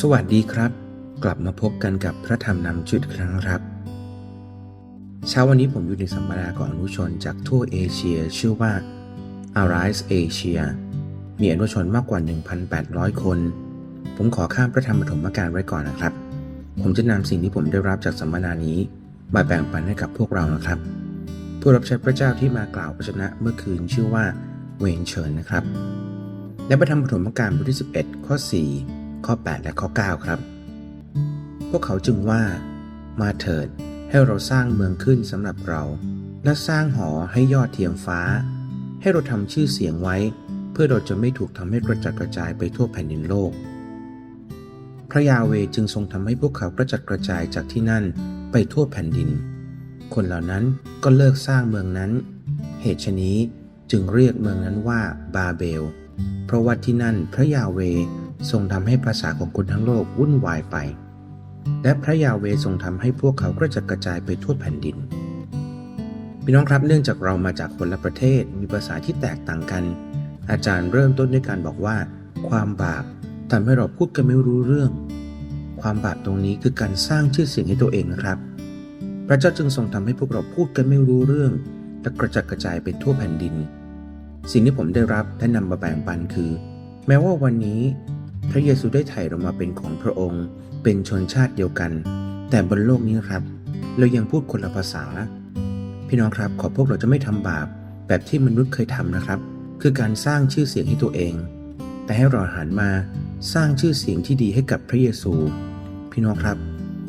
สวัสดีครับ กลับมาพบกันกับพระธรรมนำชุดครั้งครับ เช้าวันนี้ผมอยู่ในสัมมนาของอนุชนจากทั่วเอเชียชื่อว่า Arise Asia มีอนุชนมากกว่า 1,800 คน ผมขอข้ามพระธรรมปฐมกาลไว้ก่อนนะครับ ผมจะนำสิ่งที่ผมได้รับจากสัมมนานี้ มาแบ่งปันให้กับพวกเรานะครับ ผู้รับใช้พระเจ้าที่มากล่าวพระชนะเมื่อคืนชื่อว่าเวนเชิญนะครับในพระธรรมปฐมกาลบทที่11 ข้อ 4 ข้อ 8 และข้อ 9 ครับ พวกเขาจึงว่า มาเถิดให้เราสร้างเมืองขึ้นสำหรับเรา และสร้างหอให้ยอดเทียมฟ้า ให้เราทำชื่อเสียงไว้ เพื่อเราจะไม่ถูกทำให้กระจัดกระจายไปทั่วแผ่นดินโลก พระยาเวจึงทรงทำให้พวกเขากระจัดกระจายจากที่นั่นไปทั่วแผ่นดิน คนเหล่านั้นก็เลิกสร้างเมืองนั้น เหตุฉนี้จึงเรียกเมืองนั้นว่าบาเบล เพราะว่าที่นั่นพระยาเว ทรงทำให้ภาษาของคนทั้งโลกวุ่นวายไป และพระยาเวทรงทำให้พวกเขากระจัดกระจายไปทั่วแผ่นดินพี่น้องครับเนื่องจากเรามาจากคนละประเทศมีภาษาที่แตกต่างกัน อาจารย์เริ่มต้นด้วยการบอกว่า ความบาปทำให้เราพูดกันไม่รู้เรื่อง ความบาปตรงนี้คือการสร้างชื่อเสียงให้ตัวเองนะครับ พระเจ้าจึงทรงทำให้พวกเราพูดกันไม่รู้เรื่องและกระจัดกระจายไปทั่วแผ่นดิน สิ่งที่ผมได้รับและนำมาแบ่งปันคือ แม้ว่าวันนี้ พระเยซูได้ไถ่เรามาเป็นของพระองค์ เป็นชนชาติเดียวกัน แต่บนโลกนี้ครับ เรายังพูดคนละภาษา พี่น้องครับขอพวกเราจะไม่ทำบาป แบบที่มนุษย์เคยทำนะครับ คือการสร้างชื่อเสียงให้ตัวเอง แต่ให้เราหันมาสร้างชื่อเสียงที่ดีให้กับพระเยซู พี่น้องครับ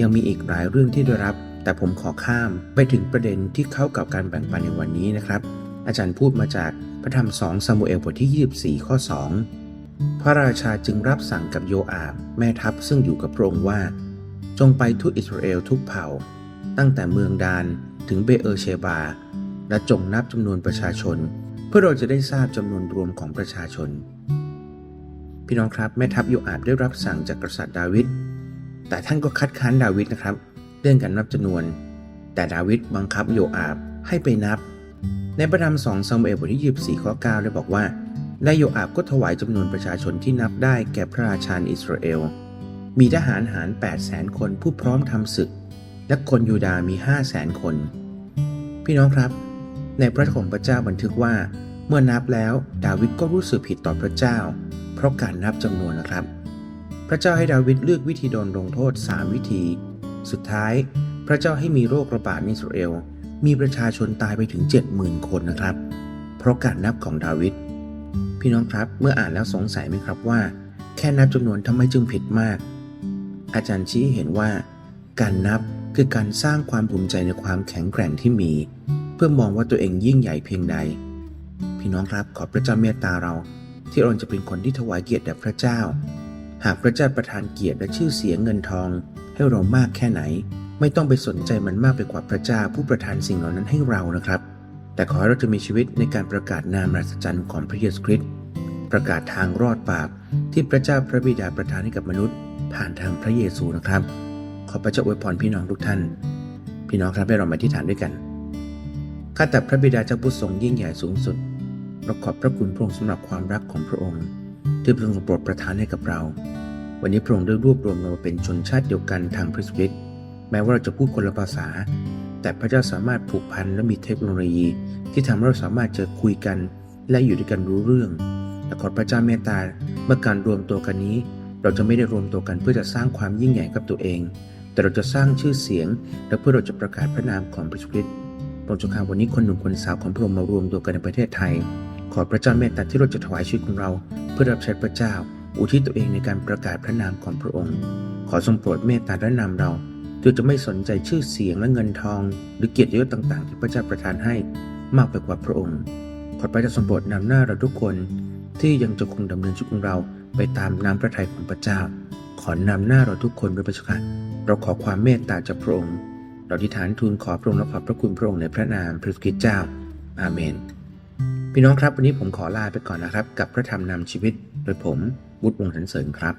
ยังมีอีกหลายเรื่องที่ได้รับ แต่ผมขอข้ามไปถึงประเด็นที่เข้ากับการแบ่งปันในวันนี้นะครับ อาจารย์พูดมาจากพระธรรมสองซามูเอลบทที่ 24 ข้อ 2 พระราชาจึงรับสั่งกับโยอาบแม่ทัพซึ่งอยู่กับพระองค์ว่า จงไปทุกอิสราเอลทุกเผ่า ตั้งแต่เมืองดานถึงเบเออเชบา และจงนับจำนวนประชาชน เพื่อเราจะได้ทราบจำนวนรวมของประชาชน พี่น้องครับแม่ทัพโยอาบได้รับสั่งจากกษัตริย์ดาวิดแต่ท่านก็คัดค้านดาวิดนะครับ เรื่องการนับจำนวน แต่ดาวิดบังคับโยอาบให้ไปนับ ในพระธรรมสองซามูเอลบทที่ 24 ข้อ 9 ได้บอกว่า และโยอาบก็ถวายจำนวนประชาชนที่นับได้แก่พระราชาอิสราเอล มีทหารหาร8แสนคนผู้พร้อมทำศึก และคนยูดาห์มี5แสนคน พี่น้องครับ ในพระของพระเจ้าบันทึกว่า เมื่อนับแล้วดาวิดก็รู้สึกผิดต่อพระเจ้า เพราะการนับจำนวนนะครับ พระเจ้าให้ดาวิดเลือกวิธีโดนลงโทษ 3 วิธี สุดท้าย พระเจ้าให้มีโรคระบาดในอิสราเอลมีประชาชนตายไปถึง 70,000 คนนะครับ เพราะการนับของดาวิด พี่น้องครับเมื่ออ่านแล้วสงสัยไหมครับว่า แค่นับจำนวนทำไมจึงผิดมาก อาจารย์ชี้เห็นว่า การนับคือการสร้างความภูมิใจในความแข็งแกร่งที่มี เพื่อมองว่าตัวเองยิ่งใหญ่เพียงใด พี่น้องครับขอพระเจ้าเมตตาเรา ที่เราจะเป็นคนที่ถวายเกียรติแด่พระเจ้า หากพระเจ้าประทานเกียรติและชื่อเสียงเงินทอง ให้เรามากแค่ไหน ไม่ต้องไปสนใจมันมากไปกว่าพระเจ้าผู้ประทานสิ่งเหล่านั้นให้เรานะครับ แต่ขอให้เราจะมีชีวิตในการประกาศนามมหัศจรรย์ของพระเยซูคริสต์ประกาศทางรอดบาปที่พระเจ้าพระบิดาประทานให้กับมนุษย์ ผ่านทางพระเยซูนะครับ ขอพระเจ้าอวยพรพี่น้องทุกท่าน พี่น้องครับให้เรามาที่ฐานด้วยกันข้าแต่พระบิดาเจ้าผู้ทรงยิ่งใหญ่สูงสุดเราขอบพระคุณพระองค์สำหรับความรักของพระองค์ ที่พระองค์โปรดประทานให้กับเรา วันนี้พระองค์ได้รวบรวมเรามาเป็นชนชาติเดียวกันทางพระสุริตแม้ว่าเราจะพูดคนละภาษา แต่พระเจ้าสามารถผูกพันและมีเทคโนโลยี ที่ทำให้เราสามารถจะคุยกัน และอยู่ด้วยกันรู้เรื่องและขอพระเจ้าเมตตาเมื่อการรวมตัวกันนี้ เราจะไม่ได้รวมตัวกันเพื่อจะสร้างความยิ่งใหญ่กับตัวเอง แต่เราจะสร้างชื่อเสียง และเพื่อเราจะประกาศพระนามของพระคริสต์โปรดจงข้าวันนี้คนหนุ่มคนสาวของพระองค์มารวมตัวกันในประเทศไทย ขอพระเจ้าเมตตาที่เราจะถวายชีวิตของเรา เพื่อรับใช้พระเจ้า อุทิศตัวเองในการประกาศพระนามของพระองค์ ขอทรงโปรดเมตตาและนำเรา โดยจะไม่สนใจชื่อเสียงและเงินทอง หรือเกียรติยศต่างๆ ที่พระเจ้าประทานให้มากไปกว่าพระองค์ ขอพระเจ้าทรงโปรดนำหน้าเราทุกคนที่ยังจะคงดำเนินชีวิตของเราไปตามน้ำพระทัยของพระเจ้า ขอนำหน้าเราทุกคนด้วยพระเจ้าค่ะเราขอความเมตตาจากพระองค์ เราที่ฐานทูลขอพระองค์และขอบพระคุณพระองค์ในพระนามพระคริสต์เจ้า อาเมน พี่น้องครับวันนี้ผมขอลาไปก่อนนะครับ กับพระธรรมนำชีวิตโดยผมบุตรวงสันเสริญครับ